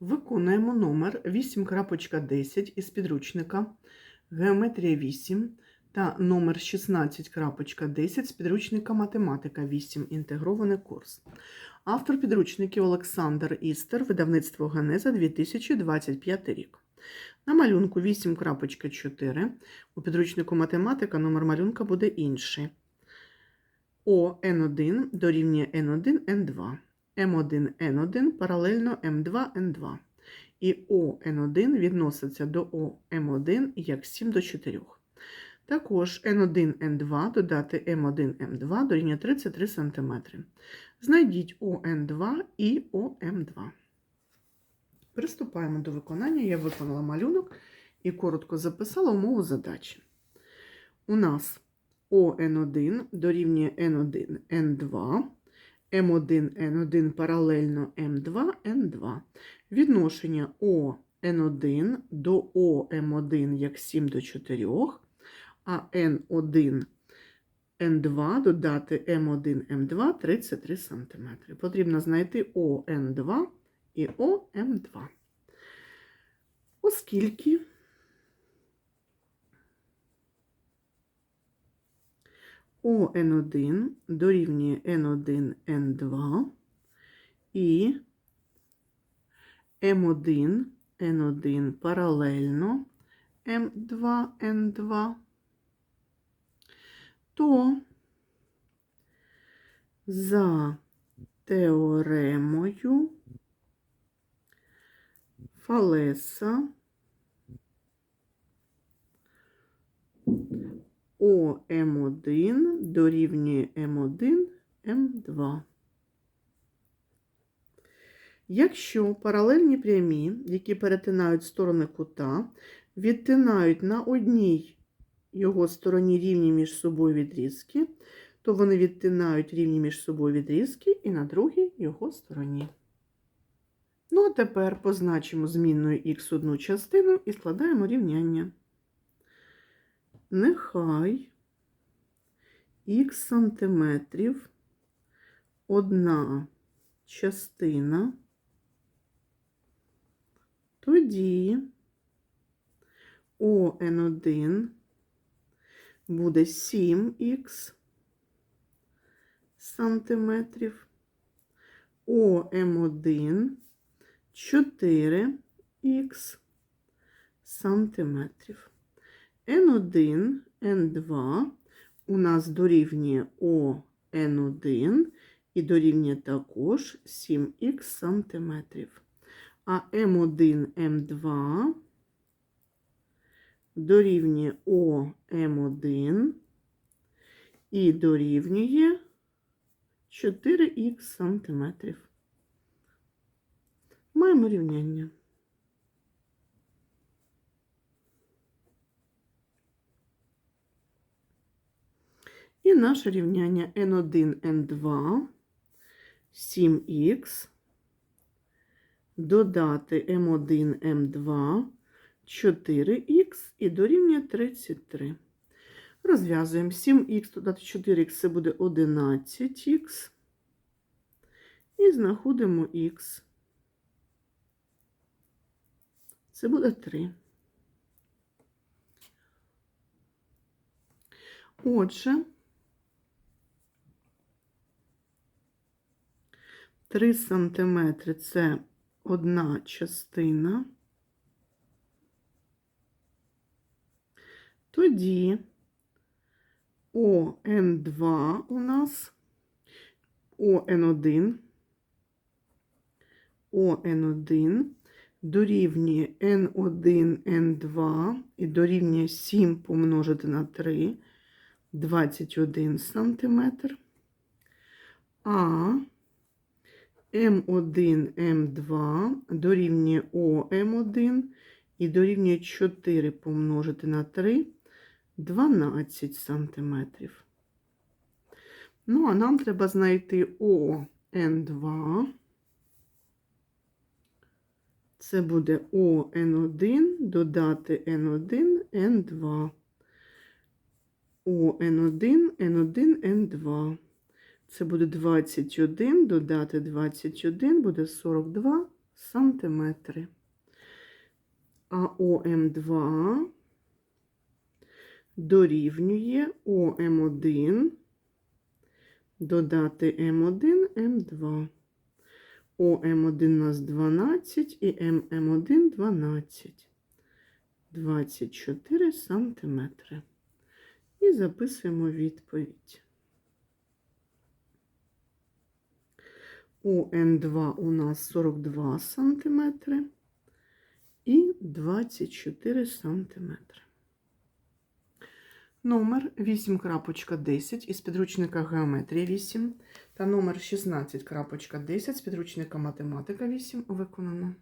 Виконуємо номер 8.10 із підручника Геометрія 8 та номер 16.10 з підручника Математика 8. Інтегрований курс. Автор підручників Олександр Істер, видавництво Генеза 2025 рік. На малюнку 8.4 у підручнику Математика номер малюнка буде інший. О Н1 дорівнює Н1 Н2. М1 Н1 паралельно М2 Н2. І О Н1 відноситься до О М1 як 7 до 4. Також Н1 Н2 додати М1 М2 дорівнює 33 см. Знайдіть ОН2 і ОМ2. Приступаємо до виконання. Я виконала малюнок і коротко записала умову задачі. У нас ОН1 дорівнює Н1 Н2. М1 Н1 паралельно М2 Н2. Відношення О Н1 до О М1 як 7 до 4, а Н1 Н2 додати М1 М2 33 см. Потрібно знайти ОН2 і ОМ2. Оскільки ОН1 дорівнює Н1 Н2 і М1 Н1 паралельно М2 Н2, то за теоремою Фалеса ОМ1 дорівнює М1 М2. Якщо паралельні прямі, які перетинають сторони кута, відтинають на одній його стороні рівні між собою відрізки, то вони відтинають рівні між собою відрізки і на другій його стороні. Ну, а тепер позначимо змінною х одну частину і складаємо рівняння. Нехай. Х сантиметрів. Одна частина, тоді ОН1 буде 7х сантиметрів, ОМ1 4х сантиметрів. N1, N2 у нас дорівнює ОН1 і дорівнює також 7х сантиметрів. А М1, М2 дорівнює ОМ1 і дорівнює 4х сантиметрів. Маємо рівняння. І наше рівняння N1, N2, 7х, додати М1, М2, 4х і дорівнює 33. Розв'язуємо 7х додати 4х, це буде 11х. І знаходимо х. Це буде 3. Отже, 3 сантиметри це одна частина. Тоді ОН2 у нас ОН1, ОН1 дорівнює N1, N2 і дорівнює 7 помножити на 3, 21 сантиметр. А М1, М2 дорівнює ОМ1 і дорівнює 4 помножити на 3, 12 сантиметрів. Ну, а нам треба знайти ОН2. Це буде ОН1 додати Н1, Н2. ОН1, Н1, Н2. Це буде 21, додати 21, буде 42 сантиметри. А ОМ2 дорівнює ОМ1 додати М1, М2. ОМ1 у нас 12 і ММ1 12. 24 сантиметри. І записуємо відповідь. ОН2 у нас 42 сантиметри і 24 сантиметри. Номер 8.10 із підручника Геометрія 8 та номер 16.10 з підручника Математика 8 виконано.